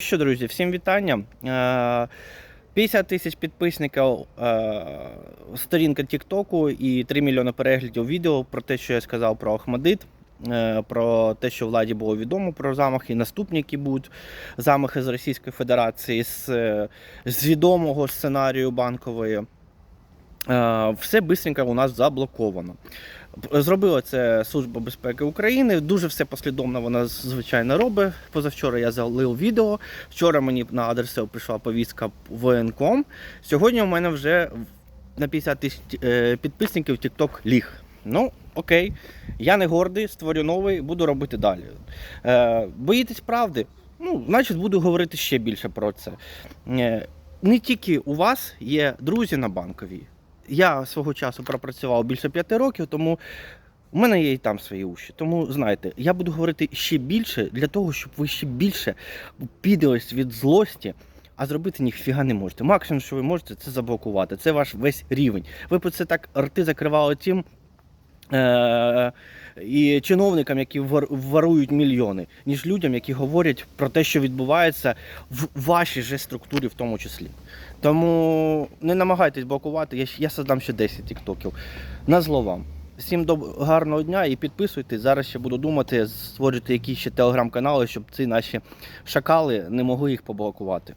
Що, друзі, всім вітання. Е, 50 тисяч підписників, е, сторінка Тіктоку і 3 мільйони переглядів відео про те, що я сказав про Ахмадит, е, про те, що владі було відомо про замахи, наступні, які будуть замахи з Російської Федерації, з, е, з відомого сценарію банкової. Е, Все бистренько у нас заблоковано. Зробила це Служба безпеки України. Дуже все послідовно вона звичайно робить. Позавчора я залив відео. Вчора мені на адресу прийшла повістка воєнком. Сьогодні у мене вже на 50 тисяч е, підписників TikTok ліг. Ну, окей, я не гордий, створю новий, буду робити далі. Е, боїтесь правди? Ну, значить, буду говорити ще більше про це. Е, не тільки у вас є друзі на банковій. Я свого часу пропрацював більше п'яти років, тому у мене є і там свої уші. Тому знаєте, я буду говорити ще більше для того, щоб ви ще більше підались від злості, а зробити ніфіга не можете. Максимум, що ви можете, це заблокувати. Це ваш весь рівень. Ви про це так рти закривали тим. Е- і чиновникам, які вар- ворують мільйони, ніж людям, які говорять про те, що відбувається в вашій же структурі, в тому числі. Тому не намагайтесь блокувати, я, я создам ще 10 тіктоків. На зло вам. Всім доб- гарного дня і підписуйтесь. Зараз ще буду думати, створити якісь ще телеграм-канали, щоб ці наші шакали не могли їх поблокувати.